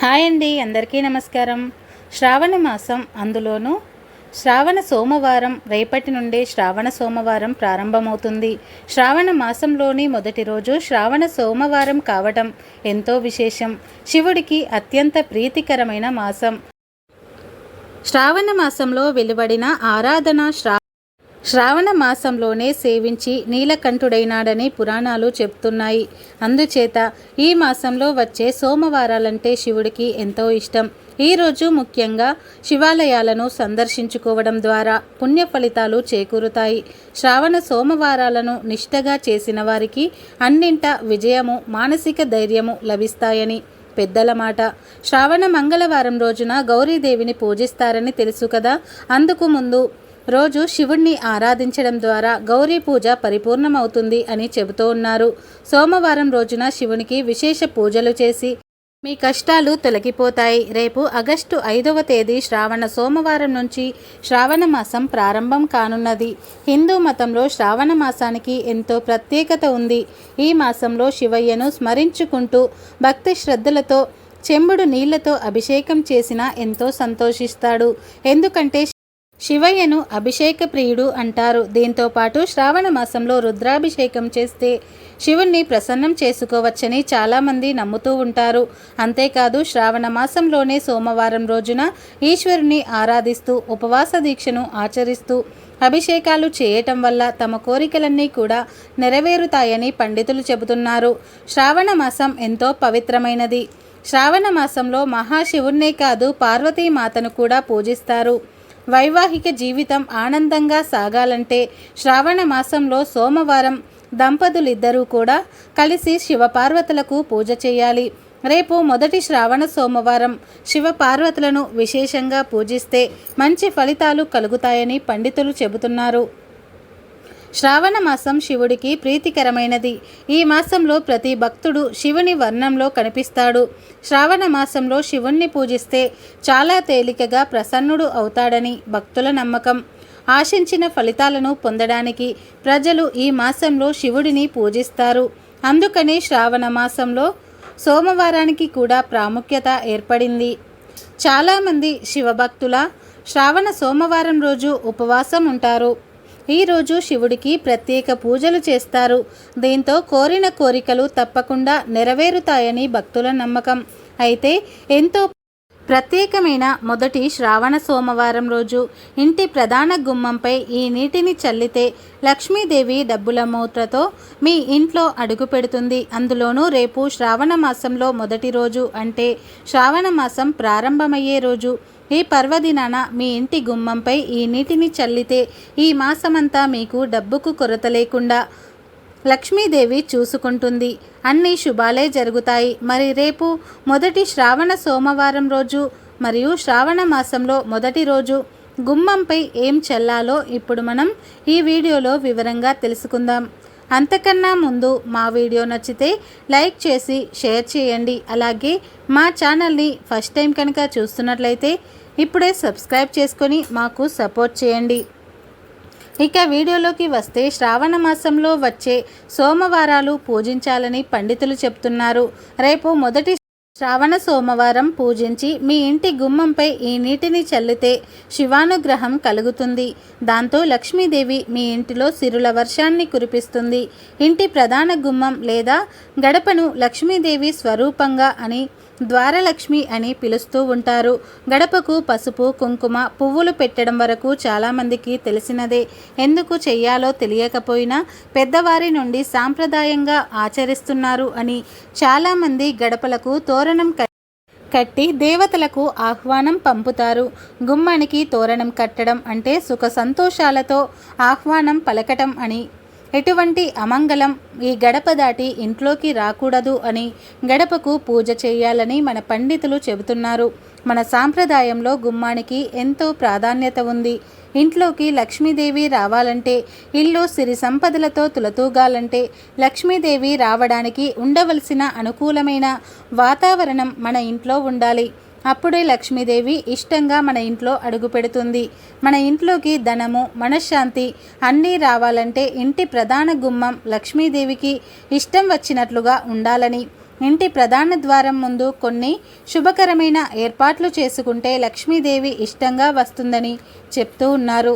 Hi అండి అందరికీ నమస్కారం. శ్రావణ మాసం అందులోనూ శ్రావణ సోమవారం రేపటి నుండే శ్రావణ సోమవారం ప్రారంభమవుతుంది. శ్రావణ మాసంలోని మొదటి రోజు శ్రావణ సోమవారం కావటం ఎంతో విశేషం. శివుడికి అత్యంత ప్రీతికరమైన మాసం. శ్రావణ మాసంలో వెలువడిన ఆరాధన శ్రా శ్రావణ మాసంలోనే సేవించి నీలకంఠుడైనాడని పురాణాలు చెప్తున్నాయి. అందుచేత ఈ మాసంలో వచ్చే సోమవారాలంటే శివుడికి ఎంతో ఇష్టం. ఈరోజు ముఖ్యంగా శివాలయాలను సందర్శించుకోవడం ద్వారా పుణ్య ఫలితాలు చేకూరుతాయి. శ్రావణ సోమవారాలను నిష్టగా చేసిన వారికి అన్నింట విజయము మానసిక ధైర్యము లభిస్తాయని పెద్దల మాట. శ్రావణ మంగళవారం రోజున గౌరీదేవిని పూజిస్తారని తెలుసు కదా. అందుకు ముందు రోజు శివుణ్ణి ఆరాధించడం ద్వారా గౌరీ పూజ పరిపూర్ణమవుతుంది అని చెబుతూ ఉన్నారు. సోమవారం రోజున శివునికి విశేష పూజలు చేసి మీ కష్టాలు తొలగిపోతాయి. రేపు ఆగస్టు ఐదవ తేదీ శ్రావణ సోమవారం నుంచి శ్రావణ మాసం ప్రారంభం కానున్నది. హిందూ మతంలో శ్రావణ మాసానికి ఎంతో ప్రత్యేకత ఉంది. ఈ మాసంలో శివయ్యను స్మరించుకుంటూ భక్తి శ్రద్ధలతో చెంబుడు నీళ్ళతో అభిషేకం చేసిన ఎంతో సంతోషిస్తాడు. ఎందుకంటే శివయ్యను అభిషేక ప్రియుడు అంటారు. దీంతో పాటు శ్రావణ మాసంలో రుద్రాభిషేకం చేస్తే శివుణ్ణి ప్రసన్నం చేసుకోవచ్చని చాలామంది నమ్ముతూ ఉంటారు. అంతేకాదు శ్రావణ మాసంలోనే సోమవారం రోజున ఈశ్వరుని ఆరాధిస్తూ ఉపవాస దీక్షను ఆచరిస్తూ అభిషేకాలు చేయటం వల్ల తమ కోరికలన్నీ కూడా నెరవేరుతాయని పండితులు చెబుతున్నారు. శ్రావణ మాసం ఎంతో పవిత్రమైనది. శ్రావణ మాసంలో మహాశివుణ్ణే కాదు పార్వతీమాతను కూడా పూజిస్తారు. వైవాహిక జీవితం ఆనందంగా సాగాలంటే శ్రావణ మాసంలో సోమవారం దంపతులిద్దరూ కూడా కలిసి శివపార్వతులకు పూజ చేయాలి. రేపు మొదటి శ్రావణ సోమవారం శివపార్వతులను విశేషంగా పూజిస్తే మంచి ఫలితాలు కలుగుతాయని పండితులు చెబుతున్నారు. శ్రావణ మాసం శివుడికి ప్రీతికరమైనది. ఈ మాసంలో ప్రతి భక్తుడు శివుని వర్ణంలో కనిపిస్తాడు. శ్రావణ మాసంలో శివుణ్ణి పూజిస్తే చాలా తేలికగా ప్రసన్నుడు అవుతాడని భక్తుల నమ్మకం. ఆశించిన ఫలితాలను పొందడానికి ప్రజలు ఈ మాసంలో శివుడిని పూజిస్తారు. అందుకని శ్రావణ మాసంలో సోమవారానికి కూడా ప్రాముఖ్యత ఏర్పడింది. చాలామంది శివభక్తుల శ్రావణ సోమవారం రోజు ఉపవాసం ఉంటారు. ఈరోజు శివుడికి ప్రత్యేక పూజలు చేస్తారు. దీంతో కోరిన కోరికలు తప్పకుండా నెరవేరుతాయని భక్తుల నమ్మకం. అయితే ఎంతో ప్రత్యేకమైన మొదటి శ్రావణ సోమవారం రోజు ఇంటి ప్రధాన గుమ్మంపై ఈ నీటిని చల్లితే లక్ష్మీదేవి డబ్బుల మూత్రతో మీ ఇంట్లో అడుగు పెడుతుంది. అందులోనూ రేపు శ్రావణ మాసంలో మొదటి రోజు అంటే శ్రావణ మాసం ప్రారంభమయ్యే రోజు. ఈ పర్వదినాన మీ ఇంటి గుమ్మంపై ఈ నీటిని చల్లితే ఈ మాసమంతా మీకు డబ్బుకు కొరత లేకుండా లక్ష్మీదేవి చూసుకుంటుంది. అన్ని శుభాలే జరుగుతాయి. మరి రేపు మొదటి శ్రావణ సోమవారం రోజు మరియు శ్రావణ మాసంలో మొదటి రోజు గుమ్మంపై ఏం చల్లాలో ఇప్పుడు మనం ఈ వీడియోలో వివరంగా తెలుసుకుందాం. అంతకన్నా ముందు మా వీడియో నచ్చితే లైక్ చేసి షేర్ చేయండి. అలాగే మా ఛానల్ని ఫస్ట్ టైం కనుక చూస్తున్నట్లయితే ఇప్పుడే సబ్స్క్రైబ్ చేసుకొని మాకు సపోర్ట్ చేయండి. ఇక వీడియోలోకి వస్తే శ్రావణ మాసంలో వచ్చే సోమవారాలు పూజించాలని పండితులు చెప్తున్నారు. రేపు మొదటి శ్రావణ సోమవారం పూజించి మీ ఇంటి గుమ్మంపై ఈ నీటిని చల్లితే శివానుగ్రహం కలుగుతుంది. దాంతో లక్ష్మీదేవి మీ ఇంటిలో సిరుల వర్షాన్ని కురిపిస్తుంది. ఇంటి ప్రధాన గుమ్మం లేదా గడపను లక్ష్మీదేవి స్వరూపంగా అని ద్వారలక్ష్మి అని పిలుస్తూ ఉంటారు. గడపకు పసుపు కుంకుమ పువ్వులు పెట్టడం వరకు చాలామందికి తెలిసినదే. ఎందుకు చెయ్యాలో తెలియకపోయినా పెద్దవారి నుండి సాంప్రదాయంగా ఆచరిస్తున్నారు అని చాలామంది గడపలకు తోరణం కట్టి దేవతలకు ఆహ్వానం పంపుతారు. గుమ్మానికి తోరణం కట్టడం అంటే సుఖ సంతోషాలతో ఆహ్వానం పలకటం అని ఎటువంటి అమంగళం ఈ గడప దాటి ఇంట్లోకి రాకూడదు అని గడపకు పూజ చేయాలని మన పండితులు చెబుతున్నారు. మన సాంప్రదాయంలో గుమ్మానికి ఎంతో ప్రాధాన్యత ఉంది. ఇంట్లోకి లక్ష్మీదేవి రావాలంటే ఇల్లు సిరి సంపదలతో తులతూగాలంటే లక్ష్మీదేవి రావడానికి ఉండవలసిన అనుకూలమైన వాతావరణం మన ఇంట్లో ఉండాలి. అప్పుడే లక్ష్మీదేవి ఇష్టంగా మన ఇంట్లో అడుగు పెడుతుంది. మన ఇంట్లోకి ధనము మనశ్శాంతి అన్నీ రావాలంటే ఇంటి ప్రధాన గుమ్మం లక్ష్మీదేవికి ఇష్టం వచ్చినట్లుగా ఉండాలని. ఇంటి ప్రధాన ద్వారం ముందు కొన్ని శుభకరమైన ఏర్పాట్లు చేసుకుంటే లక్ష్మీదేవి ఇష్టంగా వస్తుందని చెప్తూ ఉన్నారు.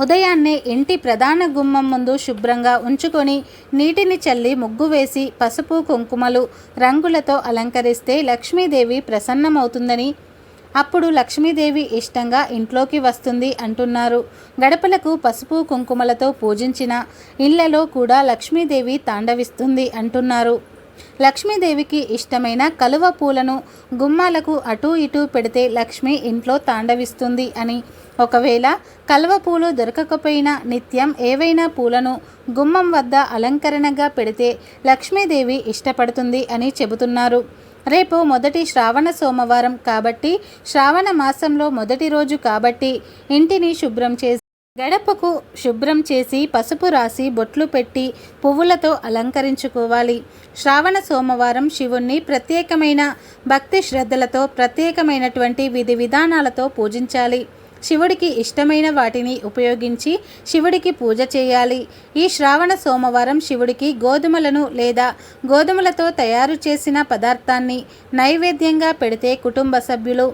ఉదయాన్నే ఇంటి ప్రధాన గుమ్మం ముందు శుభ్రంగా ఉంచుకొని నీటిని చల్లి ముగ్గు వేసి పసుపు కుంకుమలు రంగులతో అలంకరిస్తే లక్ష్మీదేవి ప్రసన్నమవుతుందని. అప్పుడు లక్ష్మీదేవి ఇష్టంగా ఇంట్లోకి వస్తుంది అంటున్నారు. గడపలకు పసుపు కుంకుమలతో పూజించిన ఇళ్ళలో కూడా లక్ష్మీదేవి తాండవిస్తుంది అంటున్నారు. లక్ష్మీదేవికి ఇష్టమైన కలువ పూలను గుమ్మాలకు అటూ ఇటూ పెడితే లక్ష్మి ఇంట్లో తాండవిస్తుంది అని. ఒకవేళ కలువ పూలు దొరకకపోయినా నిత్యం ఏవైనా పూలను గుమ్మం వద్ద అలంకరణగా పెడితే లక్ష్మీదేవి ఇష్టపడుతుంది అని చెబుతున్నారు. రేపు మొదటి శ్రావణ సోమవారం కాబట్టి శ్రావణ మాసంలో మొదటి రోజు కాబట్టి ఇంటిని శుభ్రం చేసి గడపకు శుభ్రం చేసి పసుపు రాసి బొట్లు పెట్టి పువ్వులతో అలంకరించుకోవాలి. శ్రావణ సోమవారం శివుణ్ణి ప్రత్యేకమైన భక్తి శ్రద్ధలతో ప్రత్యేకమైనటువంటి విధి విధానాలతో పూజించాలి. శివుడికి ఇష్టమైన వాటిని ఉపయోగించి శివుడికి పూజ చేయాలి. ఈ శ్రావణ సోమవారం శివుడికి గోధుమలను లేదా గోధుమలతో తయారు చేసిన పదార్థాన్ని నైవేద్యంగా పెడితే కుటుంబ సభ్యులు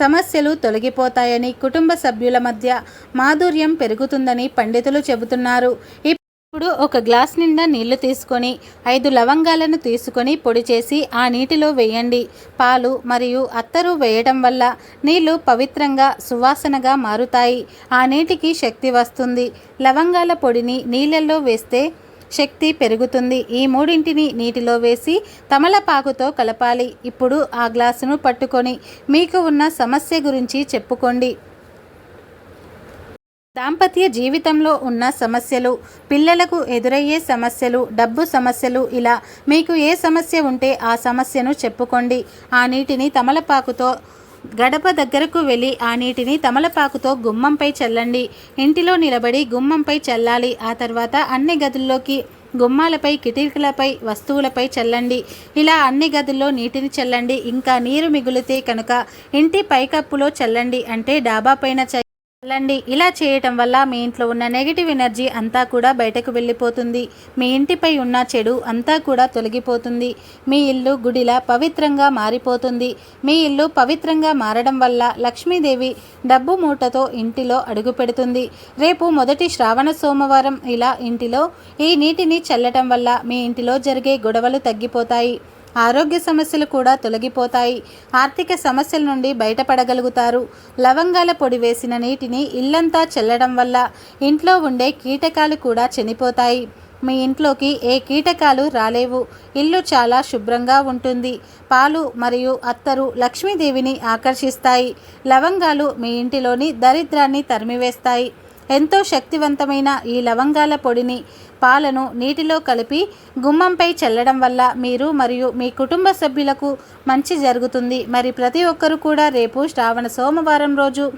సమస్యలు తొలగిపోతాయని కుటుంబ సభ్యుల మధ్య మాధుర్యం పెరుగుతుందని పండితులు చెబుతున్నారు. ఇప్పుడు ఒక గ్లాస్ నిండా నీళ్ళు తీసుకొని ఐదు లవంగాలను తీసుకొని పొడి చేసి ఆ నీటిలో వేయండి. పాలు మరియు అత్తరు వేయడం వల్ల నీళ్ళు పవిత్రంగా సువాసనగా మారుతాయి. ఆ నీటికి శక్తి వస్తుంది. లవంగాల పొడిని నీళ్ళల్లో వేస్తే శక్తి పెరుగుతుంది. ఈ మూడింటిని నీటిలో వేసి తమలపాకుతో కలపాలి. ఇప్పుడు ఆ గ్లాసును పట్టుకొని మీకు ఉన్న సమస్య గురించి చెప్పుకోండి. దాంపత్య జీవితంలో ఉన్న సమస్యలు పిల్లలకు ఎదురయ్యే సమస్యలు డబ్బు సమస్యలు ఇలా మీకు ఏ సమస్య ఉంటే ఆ సమస్యను చెప్పుకోండి. ఆ నీటిని తమలపాకుతో గడప దగ్గరకు వెళ్ళి ఆ నీటిని తమలపాకుతో గుమ్మంపై చల్లండి. ఇంటిలో నిలబడి గుమ్మంపై చల్లాలి. ఆ తర్వాత అన్ని గదుల్లోకి గుమ్మాలపై కిటికీలపై వస్తువులపై చల్లండి. ఇలా అన్ని గదుల్లో నీటిని చల్లండి. ఇంకా నీరు మిగులితే కనుక ఇంటి పైకప్పులో చల్లండి. అంటే డాబా పైన చల్లండి ఇలా చేయటం వల్ల మీ ఇంట్లో ఉన్న నెగిటివ్ ఎనర్జీ అంతా కూడా బయటకు వెళ్ళిపోతుంది. మీ ఇంటిపై ఉన్న చెడు అంతా కూడా తొలగిపోతుంది. మీ ఇల్లు గుడిలా పవిత్రంగా మారిపోతుంది. మీ ఇల్లు పవిత్రంగా మారడం వల్ల లక్ష్మీదేవి డబ్బు మూటతో ఇంటిలో అడుగు పెడుతుంది. రేపు మొదటి శ్రావణ సోమవారం ఇలా ఇంటిలో ఈ నీటిని చల్లటం వల్ల మీ ఇంటిలో జరిగే గొడవలు తగ్గిపోతాయి. ఆరోగ్య సమస్యలు కూడా తొలగిపోతాయి. ఆర్థిక సమస్యల నుండి బయటపడగలుగుతారు. లవంగాల పొడి వేసిన నీటిని ఇల్లంతా చల్లడం వల్ల ఇంట్లో ఉండే కీటకాలు కూడా చనిపోతాయి. మీ ఇంట్లోకి ఏ కీటకాలు రాలేవు. ఇల్లు చాలా శుభ్రంగా ఉంటుంది. పాలు మరియు అత్తరు లక్ష్మీదేవిని ఆకర్షిస్తాయి. లవంగాలు మీ ఇంటిలోని దరిద్రాన్ని తరిమివేస్తాయి. ఎంతో శక్తివంతమైన ఈ లవంగాల పొడిని పాలను నీటిలో కలిపి గుమ్మంపై చల్లడం వల్ల మీరు మరియు మీ కుటుంబ సభ్యులకు మంచి జరుగుతుంది. మరి ప్రతి ఒక్కరూ కూడా రేపు శ్రావణ సోమవారం రోజు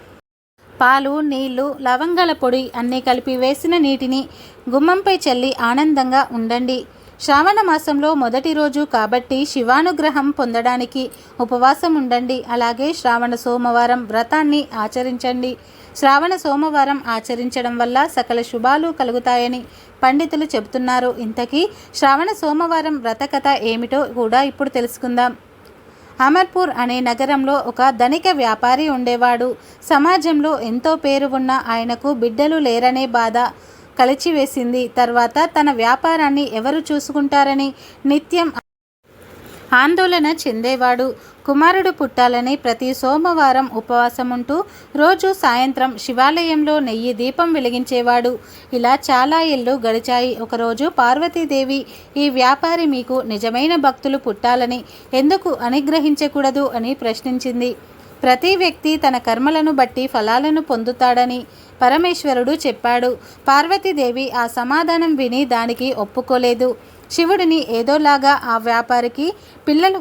పాలు నీళ్ళు లవంగాల పొడి అన్నీ కలిపి వేసిన నీటిని గుమ్మంపై చల్లి ఆనందంగా ఉండండి. శ్రావణ మాసంలో మొదటి రోజు కాబట్టి శివానుగ్రహం పొందడానికి ఉపవాసం ఉండండి. అలాగే శ్రావణ సోమవారం వ్రతాన్ని ఆచరించండి. శ్రావణ సోమవారం ఆచరించడం వల్ల సకల శుభాలు కలుగుతాయని పండితులు చెబుతున్నారు. ఇంతకీ శ్రావణ సోమవారం వ్రతకథ ఏమిటో కూడా ఇప్పుడు తెలుసుకుందాం. అమర్పూర్ అనే నగరంలో ఒక ధనిక వ్యాపారి ఉండేవాడు. సమాజంలో ఎంతో పేరు ఉన్న ఆయనకు బిడ్డలు లేరనే బాధ కలిచివేసింది. తర్వాత తన వ్యాపారాన్ని ఎవరు చూసుకుంటారని నిత్యం ఆందోళన చెందేవాడు. కుమారుడు పుట్టాలని ప్రతి సోమవారం ఉపవాసం ఉంటూ రోజు సాయంత్రం శివాలయంలో నెయ్యి దీపం వెలిగించేవాడు. ఇలా చాలా ఇళ్ళు గడిచాయి. ఒకరోజు పార్వతీదేవి ఈ వ్యాపారి మీకు నిజమైన భక్తులు పుట్టాలని ఎందుకు అనుగ్రహించకూడదు? అని ప్రశ్నించింది. ప్రతి వ్యక్తి తన కర్మలను బట్టి ఫలాలను పొందుతాడని పరమేశ్వరుడు చెప్పాడు. పార్వతీదేవి ఆ సమాధానం విని దానికి ఒప్పుకోలేదు. శివుడిని ఏదోలాగా ఆ వ్యాపారికి పిల్లలు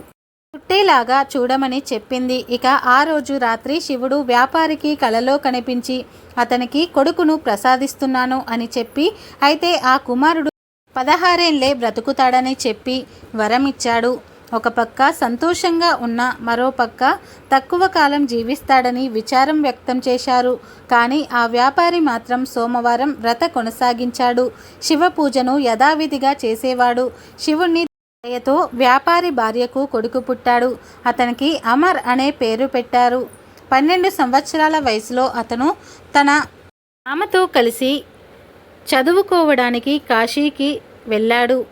పుట్టేలాగా చూడమని చెప్పింది. ఇక ఆ రోజు రాత్రి శివుడు వ్యాపారికి కలలో కనిపించి అతనికి కొడుకును ప్రసాదిస్తున్నాను అని చెప్పి అయితే ఆ కుమారుడు పదహారేళ్ళే బ్రతుకుతాడని చెప్పి వరమిచ్చాడు. ఒక పక్క సంతోషంగా ఉన్న మరో పక్క తక్కువ కాలం జీవిస్తాడని విచారం వ్యక్తం చేశారు. కానీ ఆ వ్యాపారి మాత్రం సోమవారం వ్రత కొనసాగించాడు. శివ పూజను యథావిధిగా చేసేవాడు. శివుణ్ణి దయతో వ్యాపారి భార్యకు కొడుకు పుట్టాడు. అతనికి అమర్ అనే పేరు పెట్టారు. పన్నెండు సంవత్సరాల వయసులో అతను తన ఆమెతో కలిసి చదువుకోవడానికి కాశీకి వెళ్ళాడు.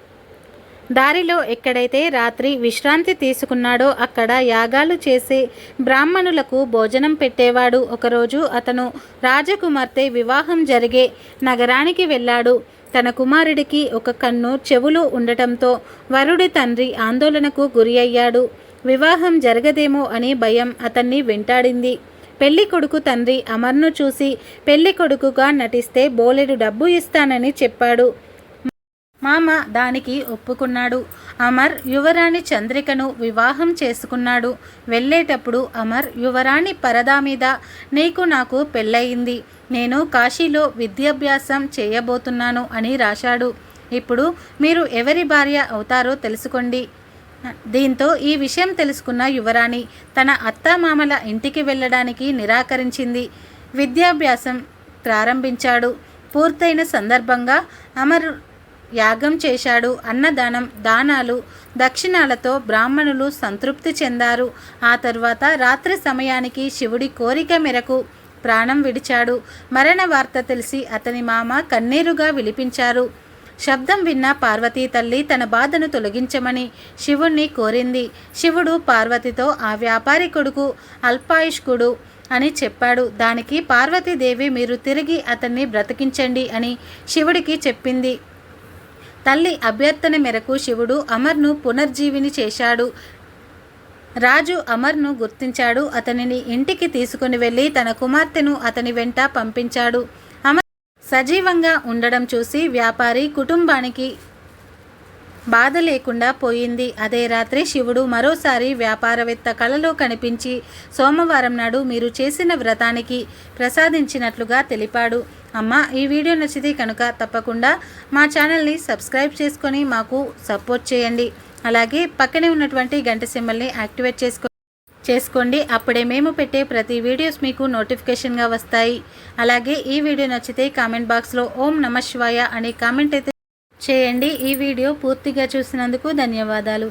దారిలో ఎక్కడైతే రాత్రి విశ్రాంతి తీసుకున్నాడో అక్కడ యాగాలు చేసే బ్రాహ్మణులకు భోజనం పెట్టేవాడు. ఒకరోజు అతను రాజకుమార్తె వివాహం జరిగే నగరానికి వెళ్ళాడు. తన కుమారుడికి ఒక కన్ను చెవులు ఉండటంతో వరుడి తండ్రి ఆందోళనకు గురి అయ్యాడు. వివాహం జరగదేమో అని భయం అతన్ని వెంటాడింది. పెళ్ళి కొడుకు తండ్రి అమర్ను చూసి పెళ్ళి కొడుకుగా నటిస్తే బోలెడు డబ్బు ఇస్తానని చెప్పాడు. మామ దానికి ఒప్పుకున్నాడు. అమర్ యువరాణి చంద్రికను వివాహం చేసుకున్నాడు. వెళ్ళేటప్పుడు అమర్ యువరాణి పరదా మీద నీకు నాకు పెళ్ళయింది. నేను కాశీలో విద్యాభ్యాసం చేయబోతున్నాను అని రాశాడు. ఇప్పుడు మీరు ఎవరి భార్య అవుతారో తెలుసుకోండి. దీంతో ఈ విషయం తెలుసుకున్న యువరాణి తన అత్తామామల ఇంటికి వెళ్ళడానికి నిరాకరించింది. విద్యాభ్యాసం ప్రారంభించాడు. పూర్తయిన సందర్భంగా అమర్ యాగం చేశాడు. అన్నదానం దానాలు దక్షిణాలతో బ్రాహ్మణులు సంతృప్తి చెందారు. ఆ తర్వాత రాత్రి సమయానికి శివుడి కోరిక మేరకు ప్రాణం విడిచాడు. మరణ వార్త తెలిసి అతని మామ కన్నీరుగా విలిపించారు. శబ్దం విన్న పార్వతీ తల్లి తన బాధను తొలగించమని శివుణ్ణి కోరింది. శివుడు పార్వతితో ఆ వ్యాపారి కొడుకు అల్పాయుష్కుడు అని చెప్పాడు. దానికి పార్వతీదేవి మీరు తిరిగి అతన్ని బ్రతికించండి అని శివుడికి చెప్పింది. తల్లి అభ్యర్థన మేరకు శివుడు అమర్ను పునర్జీవిని చేశాడు. రాజు అమర్ను గుర్తించాడు. అతనిని ఇంటికి తీసుకుని వెళ్ళి తన కుమార్తెను అతని వెంట పంపించాడు. అమర్ సజీవంగా ఉండడం చూసి వ్యాపారి కుటుంబానికి బాధ లేకుండా పోయింది. అదే రాత్రి శివుడు మరోసారి వ్యాపారవేత్త కళలో కనిపించి సోమవారం నాడు మీరు చేసిన వ్రతానికి ప్రసాదించినట్లుగా తెలిపాడు. అమ్మ ఈ వీడియో నచ్చితే కనుక తప్పకుండా మా ఛానల్ని సబ్స్క్రైబ్ చేసుకొని మాకు సపోర్ట్ చేయండి. అలాగే పక్కనే ఉన్నటువంటి గంట సింబల్ని యాక్టివేట్ చేసుకో చేసుకోండి. అప్పుడే మేము పెట్టే ప్రతి వీడియోస్ మీకు నోటిఫికేషన్గా వస్తాయి. అలాగే ఈ వీడియో నచ్చితే కామెంట్ బాక్స్లో ఓం నమ శివాయ అనే కామెంట్ అయితే చేయండి. ఈ వీడియో పూర్తిగా చూసినందుకు ధన్యవాదాలు.